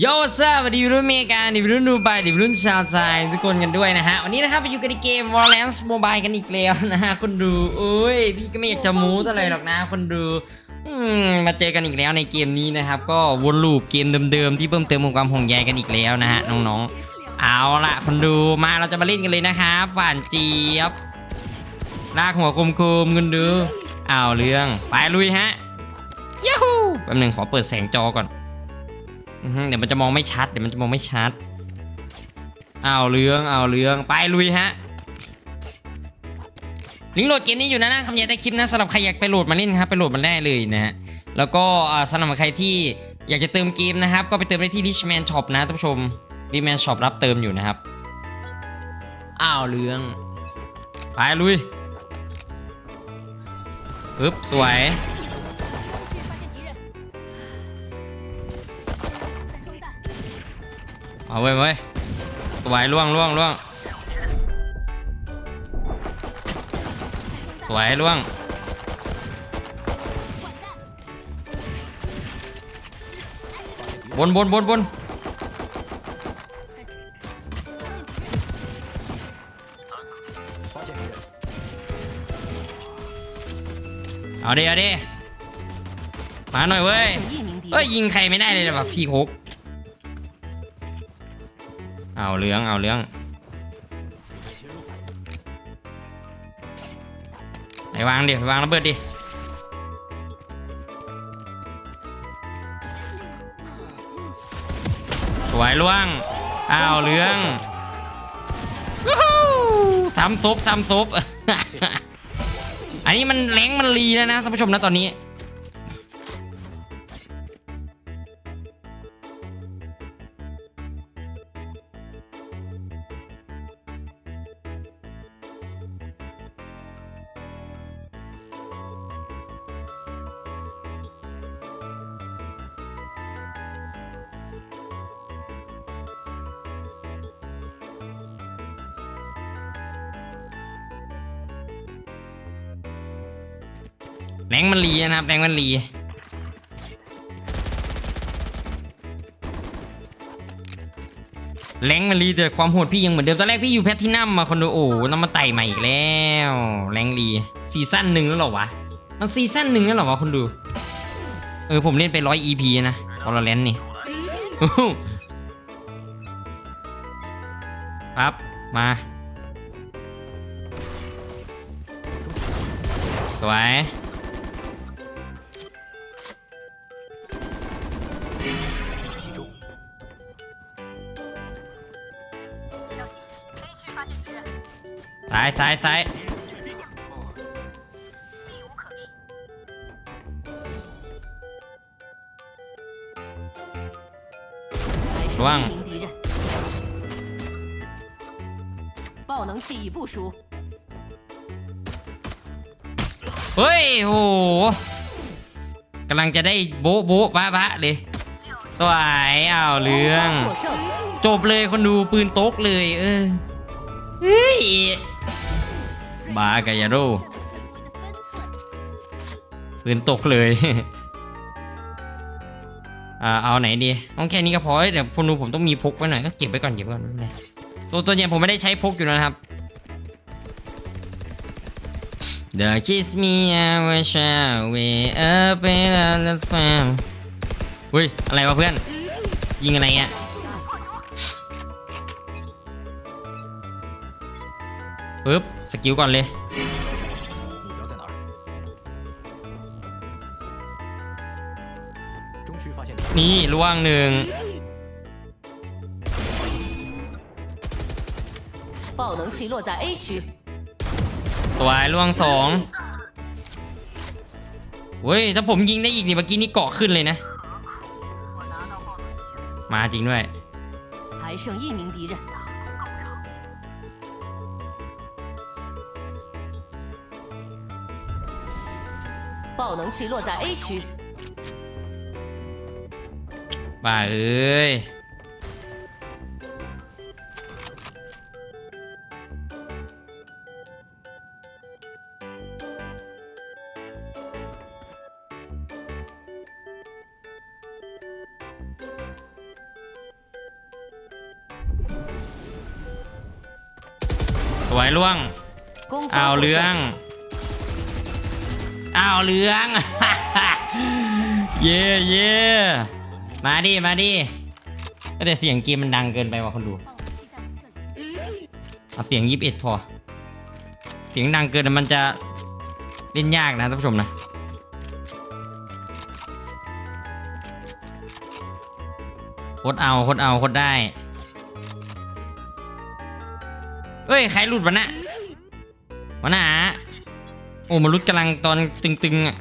โยเซ่สวัสดีรุ่นเมกาดิรุ่นดูไบดิรุ่นชาวไทยทุกคนกันด้วยนะฮะ วันนี้นะครับไปอยู่กันในเกม Valorant Mobile กันอีกแล้วนะฮะ คนดูโอ้ย พี่ก็ไม่อยากจะมูเท่าไรหรอกนะ คนดูมาเจอกันอีกแล้วในเกมนี้นะครับ ก็วนลูปเกมเดิมๆ ที่เพิ่มเติมความห่วงใยกันอีกแล้วนะฮะ น้องๆ เอาละคนดูมาเราจะมาเล่นกันเลยนะครับหวานเจี๊ยบลากหัวคมๆคุณดูเอาเรื่องไปลุยฮะยูฮูแป๊บหนึงขอเปิดแสงจอก่อน เดี๋ยวมันจะมองไม่ชัด เดี๋ยวมันจะมองไม่ชัดเอาเรื่องเอาเรื่องไปลุยฮะลิงก์โหลดเกมนี้อยู่นะนะคำยายใต้คลิปนะสำหรับใครอยากไปโหลดมาเล่นครับไปโหลดมันได้เลยนะฮะแล้วก็สำหรับใครที่อยากจะเติมเกมนะครับ ก็ไปเติมได้ที่ Richman Shop นะท่านผู้ชม Richman Shop รับเติมอยู่นะครับอ้าวเรื่องไปลุยปึ๊บสวย เอาไว้ไว้สวยล่วงล่วงล่วงสวยล่วง บนบนบนบนเอาดิเอาดิมาหน่อยเว้ยเอ้ยยิงใครไม่ได้เลยแบบพี่โคก เอาเรื่องเอาเรื่องไปวางดิไปวางระเบิดดิสวยล่วงเอาเรื่องวู้ฮู้ซ้ำซบซ้ำซบอันนี้มันแรงมันรีแล้วนะท่านผู้ชมนะตอนนี้ แรงมันรีนะครับแรงมันรีแรงมันรีแต่ความโหดพี่ยังเหมือนเดิมตอนแรกพี่อยู่แพทที่นัมมาคอนโดโอ้ต้องมาไต่ใหม่อีกแล้วแรงรีซีซั่นหนึ่งแล้วหรอวะมันซีซั่นหนึ่งแล้วหรอวะคนดู เออผมเล่นไปร้อย EP นะพอเราเล่นนี่อู้หูปั๊บมาสวยายซ้ายซ้าย还忘剩一名敌人。爆能器已部署， เฮ้ยโหกำลังจะได้โบ๊ะโบ๊ะบ้าบ้าเลยสวยอ้าวเรื่อง 获胜。 จบเลยคนดูปืนโต๊กเลย เออ เฮ้ย บากยาโร่ปืนตกเลยอ่าเอาไหนดีต้องแค่นี้ก็พอเอ้ยเดี๋ยวคนดูผมต้องมีพกไว้หน่อยก็เก็บไว้ก่อนเก็บไว้ก่อนเป็นไรตัวตัวใหญ่ผมไม่ได้ใช้พกอยู่นะครับ The kiss me I wish I way up in the fam อุ้ยอะไรวะเพื่อน ยิงอะไรเงี้ยปึ๊บ สกิลก่อนเลย 目标在哪儿？中区发现敌人， นี่ล่วงหนึ่ง 爆能器落在 A 区， สวยล่วงสองเว้ย ถ้าผมยิงได้อีกนี่เมื่อกี้นี่เกาะขึ้นเลยนะ มาจริงด้วย 还剩一名敌人。 爆能器落在 A 区。บ้าเอ้ย สวล่วง攻防เอา获เรื่อ。ง อ้าวเรื่อง เย่เย่มาดิมาดิก็แต่เสียงเกมมันดังเกินไปว่ะคนดูเอาเสียงยี่สิบเอ็ดพอ เสียงดังเกินมันจะเล่นยากนะท่านผู้ชมนะโคตรเอาโคตรเอาโคตรได้ เอ้ย ใครหลุดวะนะวะนะ โอ้มันรุดกำลังตอนตึงๆอะ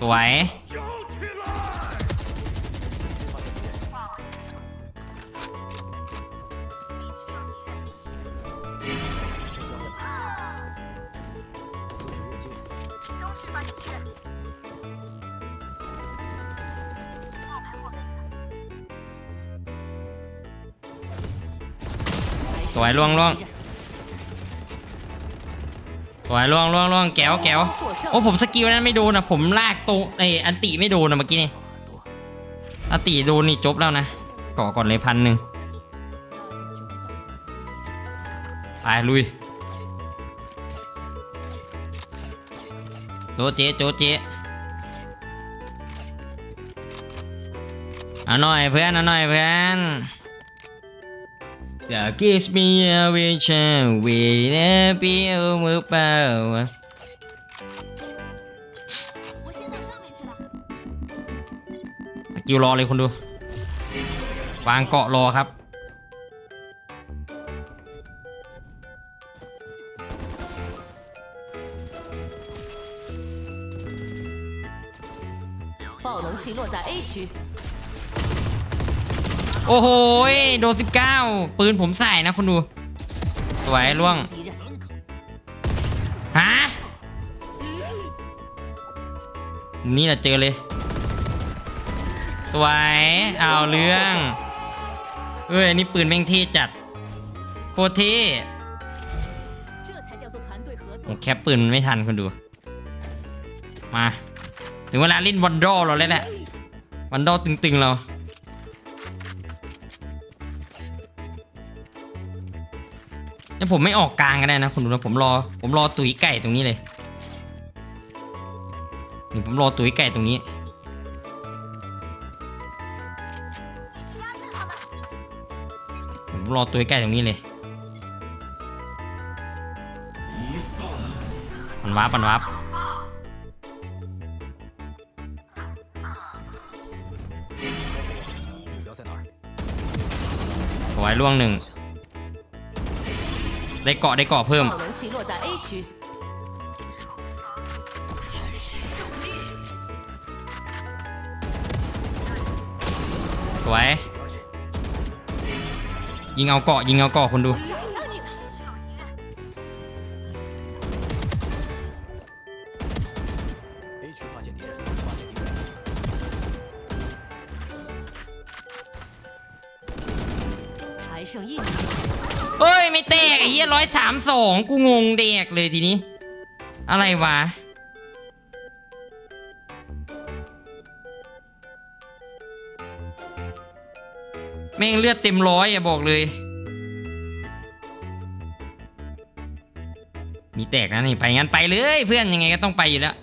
สวย สวยล่วงล่วงสวยล่วงล่วงล่วงแก้วแก้วโอ้ผมสกิลนั้นไม่โดนะผมลากตรงไออันติไม่โดนะเมื่อกี้นี่อันติโดนนี่จบแล้วนะก่อก่อนเลยพันหนึ่งไปลุยโจเจโจเจเอาหน่อยเพื่อนเอาหน่อยเพื่อน That gives me a vision with a beautiful power สกิลรอเลยคนดู วางเกาะรอครับ 爆能器落在 A 区， โอ้โหโดก้าปืนผมใส่นะคุณดู สวยล่วงฮะนี่แหละเจอเลย สวย เอาเรื่องเอ้ยนี่ปืนแม่งเท่จัดโคตรเท่ผมแคปปืนไม่ทันคุณดู มา ถึงเวลาเล่นวันดอเราแล้วแหละวันดอตึงๆเรา ผมไม่ออกกลางก็ได้นะคุณดูนะผมรอ ผมรอตุ๋ยไก่ตรงนี้เลยนี่ผมรอตุ๋ยไก่ตรงนี้ ผมรอตุ๋ยไก่ตรงนี้เลยมันวับมันวับสวยล่วงหนึ่ง ได้เกาะได้เกาะเพิ่ม สวย ยิงเอาเกาะยิงเอาเกาะคนดู 剩一名。 เฮ้ย ไม่แตกไอ้เหี้ยร้อยสามสองกูงงเด็กเลยทีนี้ อะไรวะ แม่งเลือดเต็มร้อยอย่าบอกเลย มีแตกนะนี่ไปงั้นไปเลยเพื่อนยังไงก็ต้องไปอยู่แล้ว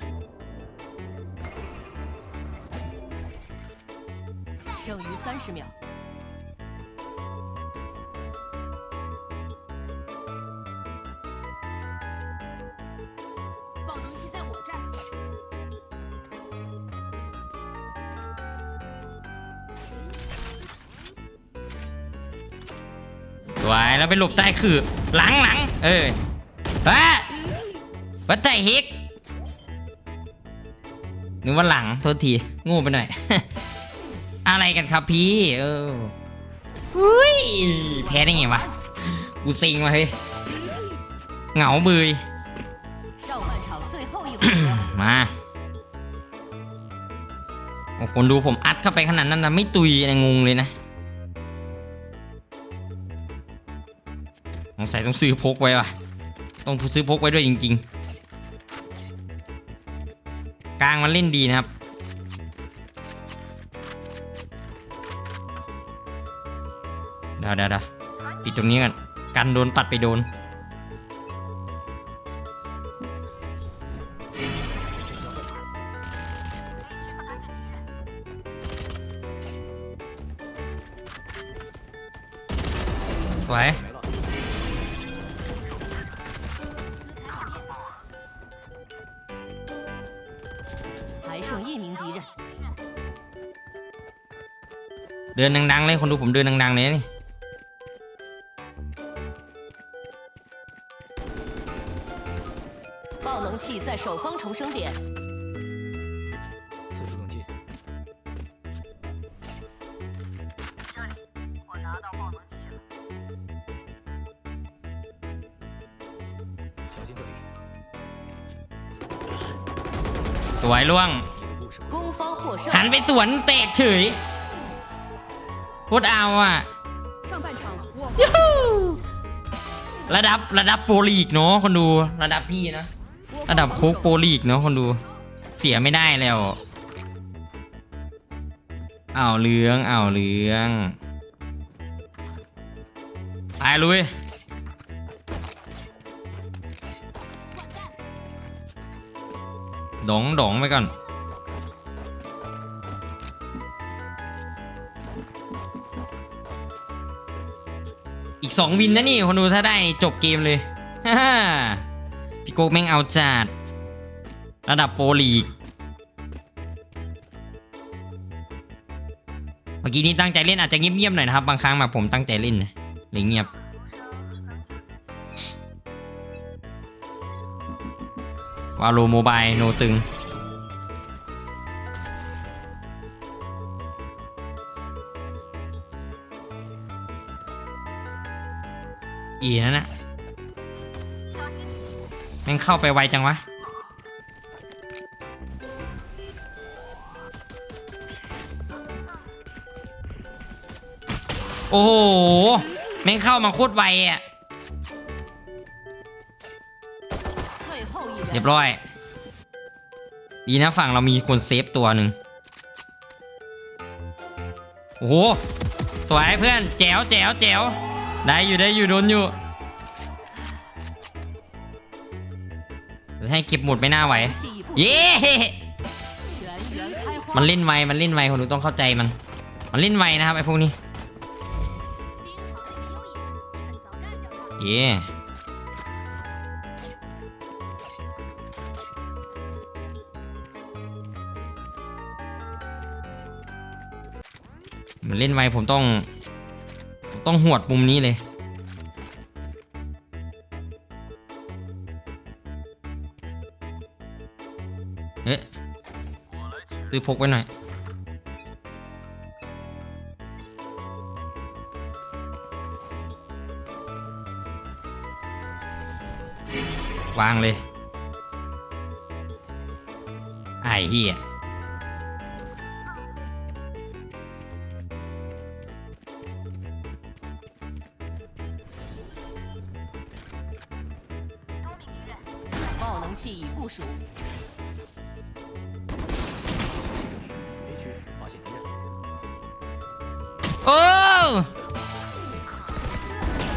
爆能器在我这儿。 สวยแล้วไปหลบใต้คือหลังหลัง เออฮะวัดใจเฮกนึกว่าหลังโทษทีโงูไปหน่อย อะไรกันครับพี่ เอออุ้ยแพ้ได้ไงวะ กูซิงมาเฮ้ยเหงาเบย โอ้คนดูผมอัดเข้าไปขนาดนั้นนะไม่ตุยนะงงเลยนะสงสัยต้องซื้อพกไว้ว่ะ ต้องซื้อพกไว้ด้วยจริง ๆ กลางมันเล่นดีนะครับดี๋ยวเดี๋ยวเดี๋ยวปิดตรงนี้กันกันโดนปัดไปโดน 还剩一名敌人， เดินดังๆเลยคนดูผมเดินดังๆเลยนี่ 爆能器在守方重生点， ล่วง หันไปสวนเตะเฉยพุตรเอาอะยูระดับระดับโปรลีกเนาะคนดูระดับพี่นะ ระดับโคกโปรลีกเนาะคนดู เสียไม่ได้แล้วเอาเรื่องเอาเรื่องไปลุย ดองดองไปก่อนอีกสองวินนะนี่คนดูถ้าได้จบเกมเลยฮ่าพี่โก๊กแม่งเอาจัดระดับโปรลีกเมื่อกี้นี้ตั้งใจเล่นอาจจะเงียบๆหน่อยนะครับ บางครั้งแบบผมตั้งใจเล่นเลยเงียบ วาโลโมบายโนตึง อีนั่นนะแม่งเข้าไปไวจังวะ โอ้โห แม่งเข้ามาโคตรไวอะ รียบร้อย ดีนะฝั่งเรามีคนเซฟตัวหนึ่งโอ้โหสวยเพื่อนแจ๋วแจ๋วแจ๋วได้อยู่ได้อยู่โดนอยู่ให้เก็บหมุดไม่น่าไหว เย้มันเล่นไวมันเล่นไวคนดูต้องเข้าใจมัน มันเล่นไวนะครับไอ้พวกนี้ เย้ มันเล่นไวผมต้องผมต้องหวดมุมนี้เลย เอ๊ะซื้อพกไว้หน่อย วางเลย ไอ้เหี้ย 爆能器已部署， A 区发现敌人， โอ้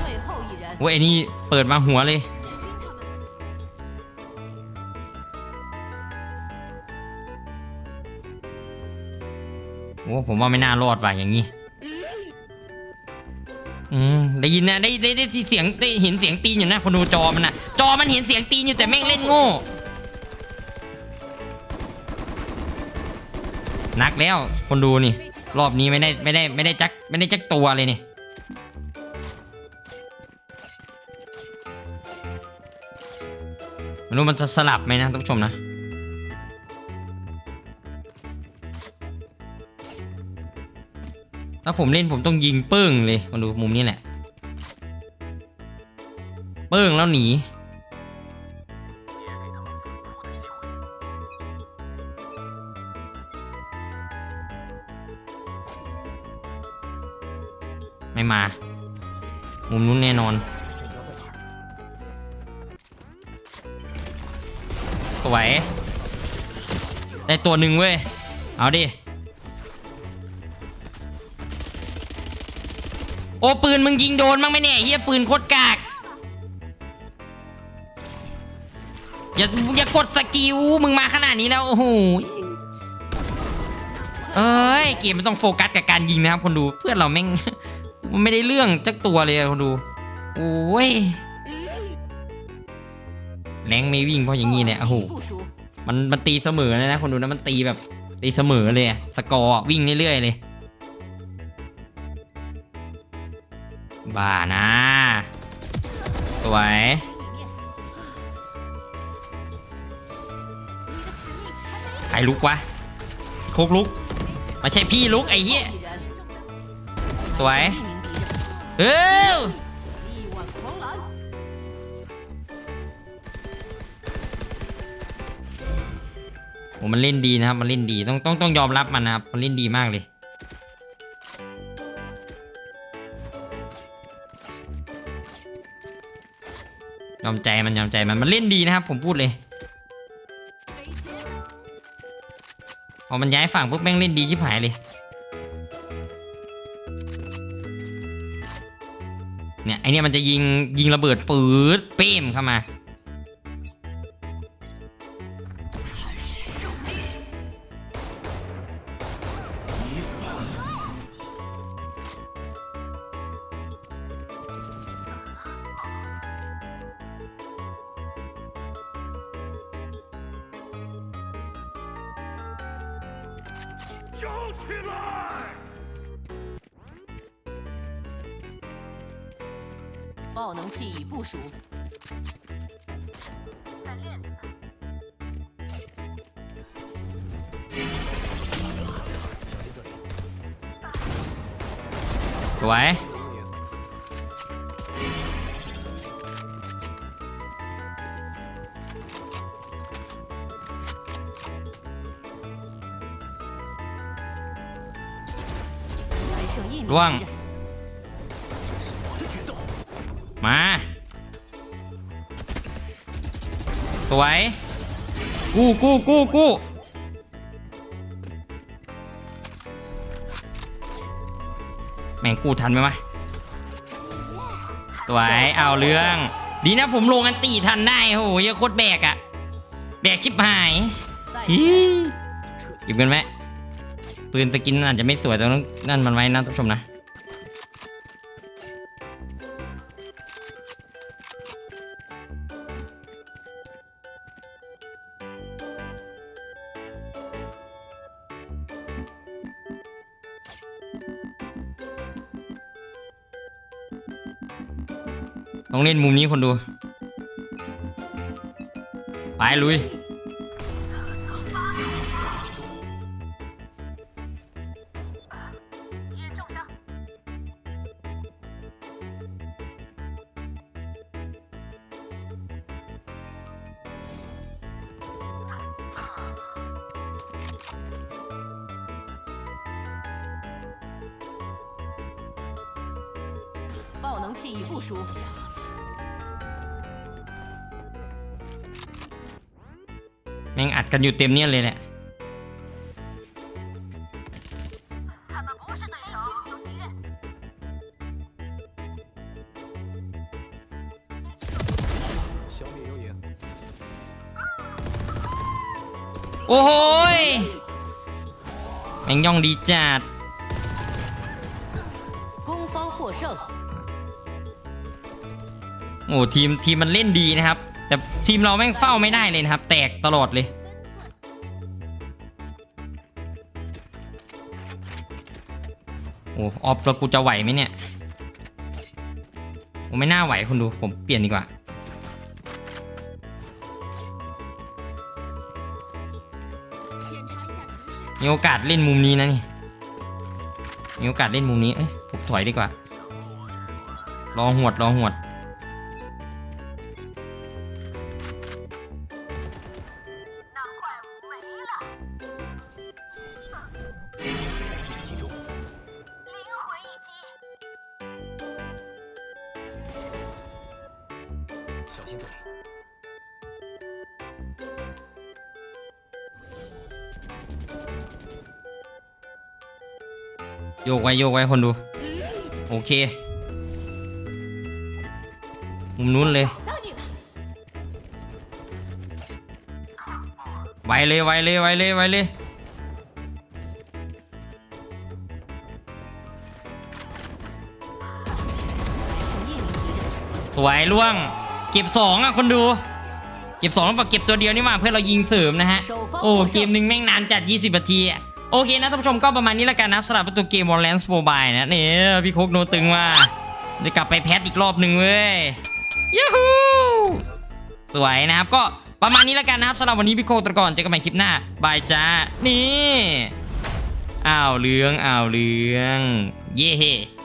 最后一人， โหไอ้นี่เปิดมาหัวเลย โอ้ผมว่าไม่น่ารอดว่ะอย่างนี้ อืม ได้ยินนะได้ได้ได้เสียงได้เห็นเสียงตีนอยู่นะคนดูจอมันนะจอมันเห็นเสียงตีนอยู่แต่แม่งเล่นโง่นักแล้วคนดูนี่ รอบนี้ไม่ได้ไม่ได้ไม่ได้จักไม่ได้จักตัวเลยนี่ไม่รู้มันจะสลับไหมนะท่านผู้ชมนะถ้าผมเล่นผมต้องยิงปิ้งเลยมาดูมุมนี้แหละ เปิ้งแล้วหนีไม่มา มุมนู้นแน่นอน สวย ได้ตัวหนึ่งเว้ย เอาดิ โอ้ปืนมึงยิงโดนมั้งไหมเนี่ยเฮียปืนโคตรกาก อย่าอย่ากดสกิลมึงมาขนาดนี้แล้วโอ้โหเอ้ยเกมมันต้องโฟกัสกับการยิงนะครับคนดูเพื่อนเราแม่งมันไม่ได้เรื่องจักตัวเลยคนดูโอ้ยแรงไม่วิ่งเพราะอย่างนี้เนี่ยโอ้โห，มันมันตีเสมอเลยนะคนดูนะมันตีแบบตีเสมอเลยสกอร์วิ่งเรื่อยๆเลยบ้านะสวย ลุกวะโคกลุกไม่ใช่พี่ลุกไอ้เหี้ยสวยเออผมมันเล่นดีนะครับ มันเล่นดีต้องต้องต้องยอมรับมันนะครับ มันเล่นดีมากเลยยอมใจมันยอมใจมันมันเล่นดีนะครับ ผมพูดเลย พอมันย้ายฝั่งปุ๊บแม่งเล่นดีชิบหายเลย เนี่ยไอเนี่ยมันจะยิงยิงระเบิดปืดเป้มเข้ามา สวยร่วง มา สวย กู้กู้กู้กู้ งกู้ทันไหมวะสวยเอาเรื่อง ดีนะผมลงอันตีทันได้โอ้โหเยอะโคตรแบกอะแบกชิบหาย再ฮี见，หยิบกันไหมปืนสกินอาจจะไม่สวยแต่ต้องนั่นมันไว้นะท่านผู้ชมนะ ต้องเล่นมุมนี้คนดู ไปลุย 爆能器已部署， กันอยู่เต็มเนี่ยเลยแหละโอ้โหแมงย่องดีจัดโอ้ทีมทีมมันเล่นดีนะครับ แต่ทีมเราแม่งเฝ้าไม่ได้เลยนะครับ แตกตลอดเลย อ้ออแล้วกูจะไหวไหมเนี่ยผมไม่น่าไหวคุณดูผมเปลี่ยนดีกว่า มีโอกาสเล่นมุมนี้นะนี่ มีโอกาสเล่นมุมนี้ เอ้ยผมถอยดีกว่า รอหวดรอหวด กไว้โยกไว้คนดู โอเค มุมนู้นเลย ไวเลยไวเลยไวเลยไวเลยสวยล่วง เก็บสองอะคนดูเก็บสองแล้วเก็บตัวเดียวนี่มาเพื่อเรายิงเสริมนะฮะ โอ้เกมหนึ่งแม่งนานจัด 20นาทีอะ โอเคนะท่านผู้ชมก็ประมาณนี้แล้วกันนะสำหรับประตูเกม Valorant Mobile นะนี่พี่โคกโนตึงว่าเดี๋ยวกลับไปแพทอีกรอบหนึ่งเว้ยยูฮูสวยนะครับก็ประมาณนี้แล้วกันนะครับสำหรับวันนี้พี่โคกตะก่อนเจอกันใหม่คลิปหน้าบายจ้านี่อ้าวเหลืองอ้าวเหลือง เย่